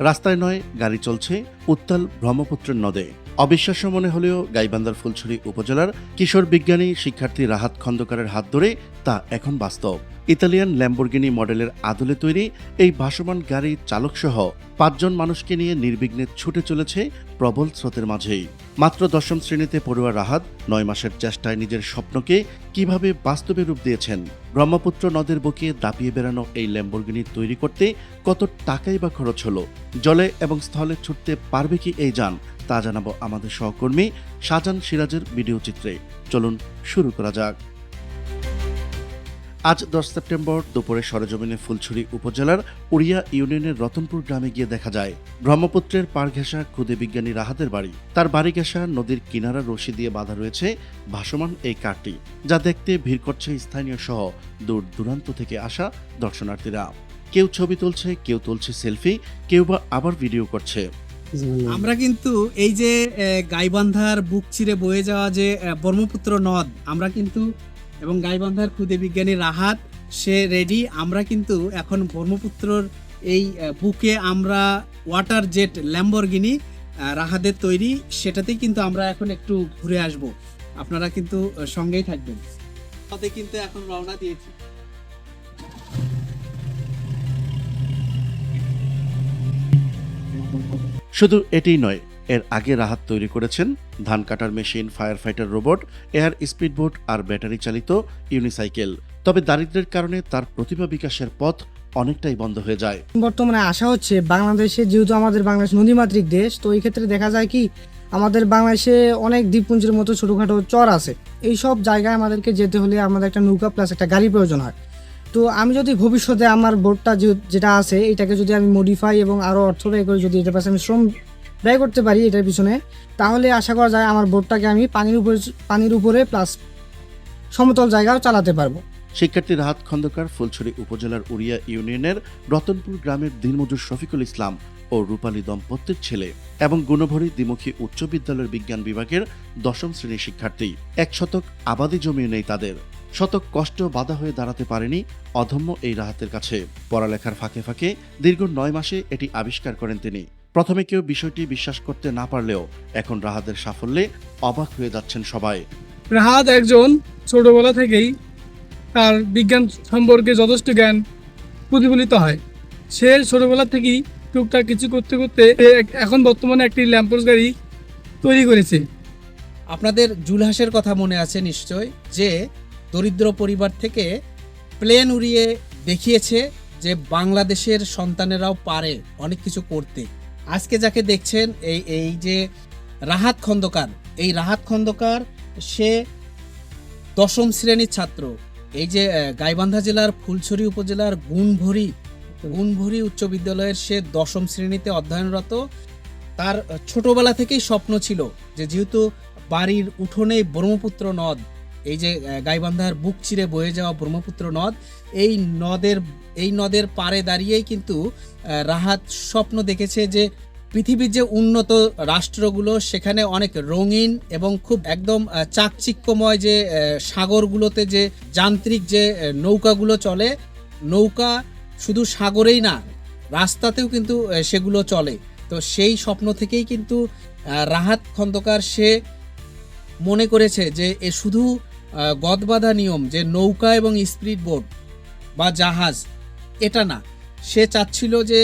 রাস্তায় নয় গাড়ি চলছে উত্তাল ব্রহ্মপুত্রের নদে। অবিশ্বাস্য মনে হলেও গাইবান্ধার ফুলছড়ি উপজেলার কিশোর বিজ্ঞানী শিক্ষার্থী রাহাত খন্দকারের হাত ধরে তা এখন বাস্তব। ইতালিয়ান ল্যাম্বরগিনি মডেলের আদলে তৈরি এই ভাসমান গাড়ি চালকসহ পাঁচজন মানুষকে নিয়ে নির্বিঘ্নে ছুটে চলেছে প্রবল স্রোতের মাঝেই। মাত্র দশম শ্রেণীতে পড়ুয়া রাহাত নয় মাসের চেষ্টায় নিজের স্বপ্নকে কীভাবে বাস্তবে রূপ দিয়েছেন, ব্রহ্মপুত্র নদের বুকে দাপিয়ে বেড়ানো এই ল্যাম্বরগিনি তৈরি করতে কত টাকাই বা খরচ হলো, জলে এবং স্থলে ছুটতে পারবে কি এই যান তা জানাব আমাদের সহকর্মী শাহজান সিরাজের ভিডিও চিত্রে। চলুন শুরু করা যাক। আজ দশ সেপ্টেম্বর দুপুরে সরেজমিনে ফুলছড়ি উপজেলার উড়িয়া ইউনিয়নের রতনপুর গ্রামে গিয়ে দেখা যায়, ব্রহ্মপুত্রের পাড় ঘেঁষা খুদে বিজ্ঞানী রাহাতের বাড়ি। তার বাড়ি ঘেঁষা নদীর কিনারা রশি দিয়ে বাঁধা রয়েছে ভাসমান এই কারটি যা দেখতে ভিড় করছে স্থানীয় সহ দূর দূরান্ত থেকে আসা দর্শনার্থীরা। কেউ ছবি তুলছে, কেউ তুলছে সেলফি, কেউ বা আবার ভিডিও করছে। আমরা কিন্তু এই যে গাইবান্ধার বুক চিরে বয়ে যাওয়া যে ব্রহ্মপুত্র নদ, আমরা কিন্তু, এবং গাইবান্ধার খুদে বিজ্ঞানী রাহাত, সে রেডি আমরা কিন্তু এখন ব্রহ্মপুত্রর এই বুকে আমরা ওয়াটার জেট ল্যাম্বরগিনি রাহাদের তৈরি, সেটাতেই কিন্তু আমরা এখন একটু ঘুরে আসব। আপনারা কিন্তু সঙ্গেই থাকবেন। তাতে কিন্তু এখন রওনা দিয়েছি। শুধু এটিই নয়, এর আগে রাহাত তৈরি করেছেন ধান কাটার machine fire fighter robot air speedboat আর ব্যাটারি চালিত ইউনিসাইকেল তবে দারিদ্র্যের কারণে তার প্রতিভা বিকাশের পথ অনেকটাই বন্ধ হয়ে যায়। বর্তমানে আশা হচ্ছে বাংলাদেশে যেহেতু আমাদের বাংলাদেশ নদীমাতৃক দেশ, তো এই ক্ষেত্রে দেখা যায় কি, আমাদের বাংলাদেশে অনেক দ্বীপপুঞ্জের মতো ছোটোখাটো চর আছে। এই সব জায়গায় আমাদেরকে যেতে হলে আমাদের একটা নৌকা প্লাস একটা গাড়ি প্রয়োজন হয়। তো আমি যদি ভবিষ্যতে আমার বোর্ডটা যেটা আছে, এটাকে যদি আমি মডিফাই এবং আরও অর্থ ব্যয় করে যদি এটার পাশে আমি শ্রম ব্যয় করতে পারি এটার পিছনে, তাহলে আশা করা যায় আমার বোর্ডটাকে আমি পানির উপরে পানির উপরে প্লাস সমতল জায়গাও চালাতে পারব। শিক্ষার্থী রাহাত খন্দকার ফুলছড়ি উপজেলার উড়িয়া ইউনিয়নের রতনপুর গ্রামের দিনমজুর শফিকুল ইসলাম ও রূপালী দম্পতির ছেলে এবং গুণভরী দ্বিমুখী উচ্চ বিদ্যালয়ের বিজ্ঞান বিভাগের দশম শ্রেণির শিক্ষার্থী। এক শতক আবাদি জমিও নেই তাদের। শতক কষ্ট বাধা হয়ে দাঁড়াতে পারেনি অধম্য এই রাহাতের কাছে। পড়ালেখার ফাঁকে ফাঁকে দীর্ঘ নয় মাসে এটি আবিষ্কার করেন তিনি। প্রথমে কেউ বিষয়টি বিশ্বাস করতে না পারলেও এখন রাহাতের সাফল্যে অবাক হয়ে যাচ্ছেন সবাই। রাহাত একজন ছোটবেলা থেকেই তার বিজ্ঞান সম্পর্কে যথেষ্ট জ্ঞান প্রতিফলিত হয়। সে ছোটবেলা থেকেই টুকটাক কিছু করতে করতে এ এক- এখন বর্তমানে একটি ল্যাম্পোস গাড়ি তৈরি করেছে। আপনাদের জুলহাসের কথা মনে আছে নিশ্চয়? যে দরিদ্র পরিবার থেকে প্লেন উড়িয়ে দেখিয়েছে যে বাংলাদেশের সন্তানেরাও পারে অনেক কিছু করতে। আজকে যাকে দেখছেন, এই এই যে রাহাত খন্দকার, এই রাহাত খন্দকার, সে দশম শ্রেণির ছাত্র। এই যে গাইবান্ধা জেলার ফুলছড়ি উপজেলার গুণভরি গুণভরি উচ্চ বিদ্যালয়ের সে দশম শ্রেণীতে অধ্যয়নরত, তার ছোটবেলা থেকেই স্বপ্ন ছিল যে যেহেতু বাড়ির উঠোনে ব্রহ্মপুত্র নদ এই যে গাইবান্ধার বুক চিরে বয়ে যাওয়া ব্রহ্মপুত্র নদ, এই নদের এই নদের পাড়ে দাঁড়িয়েই কিন্তু রাহাত স্বপ্ন দেখেছে যে পৃথিবীর যে উন্নত রাষ্ট্রগুলো, সেখানে অনেক রঙিন এবং খুব একদম চাকচিক্যময় যে সাগরগুলোতে যে যান্ত্রিক যে নৌকাগুলো চলে, নৌকা শুধু সাগরেই না, রাস্তাতেও কিন্তু সেগুলো চলে। তো সেই স্বপ্ন থেকেই কিন্তু রাহাত খন্দকার সে মনে করেছে যে, এ শুধু গদবাধা নিয়ম যে নৌকা এবং স্পিড বোট বা জাহাজ, এটা না। সে চাচ্ছিল যে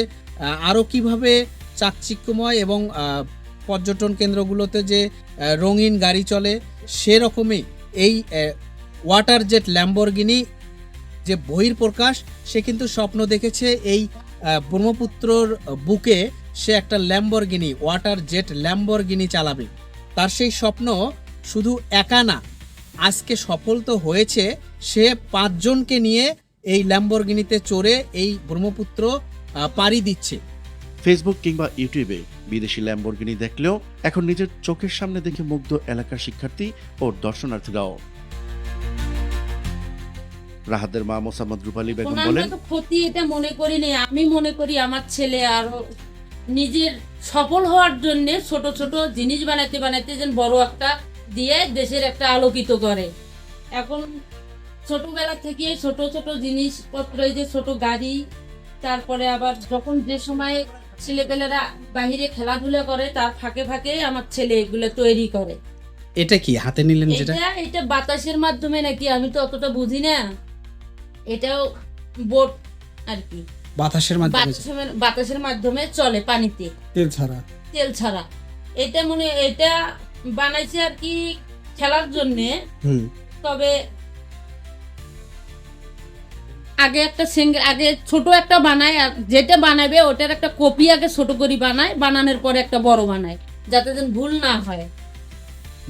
আরও কীভাবে চাকচিক্যময় এবং পর্যটন কেন্দ্রগুলোতে যে রঙিন গাড়ি চলে, সেরকমই এই ওয়াটার জেট ল্যাম্বরগিনি যে বহির প্রকাশ, সে কিন্তু স্বপ্ন দেখেছে এই ব্রহ্মপুত্রর বুকে সে একটা ল্যাম্বরগিনি ওয়াটার জেট ল্যাম্বরগিনি চালাবে। তার সেই স্বপ্ন শুধু একা না আজকে সফল তো হয়েছে সে পাঁচজনকে নিয়ে এই ল্যাম্বরগিনিতে চড়ে এই ব্রহ্মপুত্র পাড়ি দিচ্ছে। ফেসবুক কিংবা ইউটিউবে বিদেশি ল্যাম্বরগিনি দেখলেও এখন নিজের চোখের সামনে দেখে মুগ্ধ এলাকার শিক্ষার্থী ও দর্শনার্থীরাও। রাহাতের মা মোসাম্মদ রূপালী বেগম বলেন ক্ষতি এটা মনে করি না আমি মনে করি আমার ছেলে আরও নিজের সফল হওয়ার জন্য ছোট ছোট জিনিস বানাতে বানাতে যেন বড় একটা দিয়ে দেশের একটা আলোকিত করে। এখন ছোটবেলা থেকে ছোট ছোট জিনিসপত্র এই যে ছোট গাড়ি তারপরে আবার যখন যে সময় ছেলেপেলেরা বাহিরে খেলাধুলা করে তার ফাঁকে ফাঁকে আমার ছেলে এগুলো তৈরি করে। এটা কি হাতে নিলেন যেটা? এটা বাতাসের মাধ্যমে নাকি আমি তো অতটা বুঝি না। এটাও বোট আর কি। বাতাসের মাধ্যমে বাতাসের বাতাসের মাধ্যমে চলে পানিতে। তেল ছাড়া। তেল ছাড়া। এটা মনে এটা বানাইছে আর কি খেলার জন্য। তবে আগে একটা সিঙ্গেল আগে ছোট একটা বানায় আর যেটা বানাবে ওটার একটা কপি আগে ছোট করে বানায় বানানোর পরে একটা বড় বানায় যাতে যেন ভুল না হয়।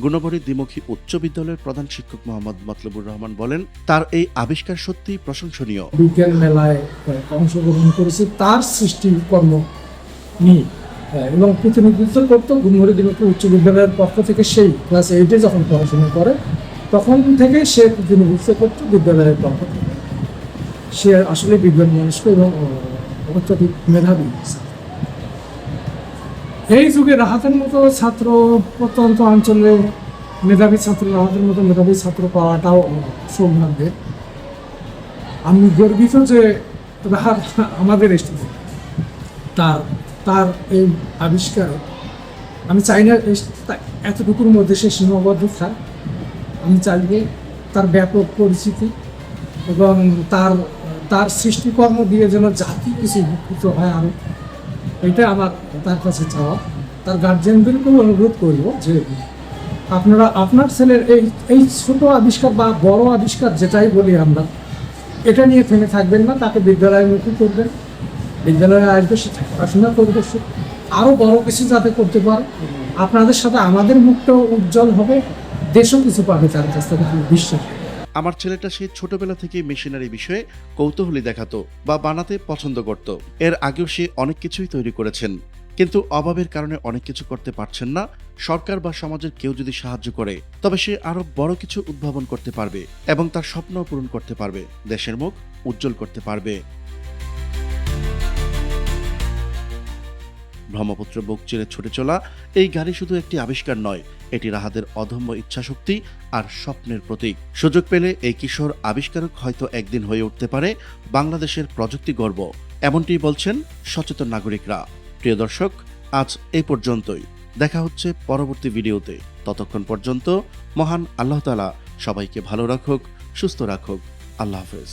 গুণবরী দ্বিমুখী উচ্চ বিদ্যালয়ের প্রধান শিক্ষক মোহাম্মদ মতলবুর রহমান বলেন তার এই আবিষ্কার সত্যি প্রশংসনীয়। বিজ্ঞান মেলায় অংশগ্রহণ করেছে তার সৃষ্টিকর্ম নিয়ে। আহ, এবং প্রতিনিধিত্ব করতো গুমরি দিবকে উচ্চ বিদ্যালয়ের পক্ষ থেকে সেই ক্লাস এইটে যখন পড়াশোনা করে, তখন থেকে সে প্রতিনিধিত্ব করতো বিদ্যালয়ের পক্ষ থেকে সে আসলে বিজ্ঞান মনস্ক এবং অত্যধিক মেধাবী। এই যুগে রাহাতের মতো ছাত্র প্রত্যন্ত অঞ্চলে মেধাবী ছাত্র, রাহাতের মতো মেধাবী ছাত্র পাওয়াটাও সৌভাগ্যের। আমি গর্বিত যে রাহাত আমাদের স্টুডেন্ট, তার তার এই আবিষ্কার আমি চাই না এতটুকুর মধ্যে সে সীমাবদ্ধ থাক। আমি চাইব তার ব্যাপক পরিচিতি এবং তার তার সৃষ্টিকর্ম দিয়ে যেন জাতি কিছু উপকৃত হয় আরও এটা আমার, তার কাছে চাওয়া। তার গার্জেনদেরকেও অনুরোধ করব যে আপনারা, আপনার ছেলের এই এই ছোট আবিষ্কার বা বড় আবিষ্কার যেটাই বলি আমরা, এটা নিয়ে থেমে থাকবেন না, তাকে বিদ্যালয়ে মুখী করবেন। বিদ্যালয়ে আসবে, সে পড়াশোনা করবে, সে আরও বড় কিছু যাতে করতে পারে। আপনাদের সাথে আমাদের মুখটাও উজ্জ্বল হবে, দেশও কিছু পাবে তার কাছ থেকে বিশ্বাস আমার ছেলেটা সেই ছোটবেলা থেকে মেশিনারি বিষয়ে কৌতূহলী দেখাতো বা বানাতে পছন্দ করত। এর আগেও সে অনেক কিছুই তৈরি করেছেন। কিন্তু অভাবের কারণে অনেক কিছু করতে পারছেন না। সরকার বা সমাজের কেউ যদি সাহায্য করে, তবে সে আরও বড় কিছু উদ্ভাবন করতে পারবে এবং তার স্বপ্ন পূরণ করতে পারবে। দেশের মুখ উজ্জ্বল করতে পারবে। ব্রহ্মপুত্র বুক চিরে ছুটে চলা, এই গাড়ি শুধু একটি আবিষ্কার নয়, এটি রাহাদের অদম্য ইচ্ছাশক্তি আর স্বপ্নের প্রতীক। সুযোগ পেলে এই কিশোর আবিষ্কারক হয়তো একদিন হয়ে উঠতে পারে বাংলাদেশের প্রযুক্তি গর্ব, এমনটি বলছেন সচেতন নাগরিকরা। প্রিয় দর্শক, আজ এ পর্যন্তই। দেখা হচ্ছে পরবর্তী ভিডিওতে। ততক্ষণ পর্যন্ত মহান আল্লাহ তালা সবাইকে ভালো রাখুক, সুস্থ রাখুক। আল্লাহ হাফেজ।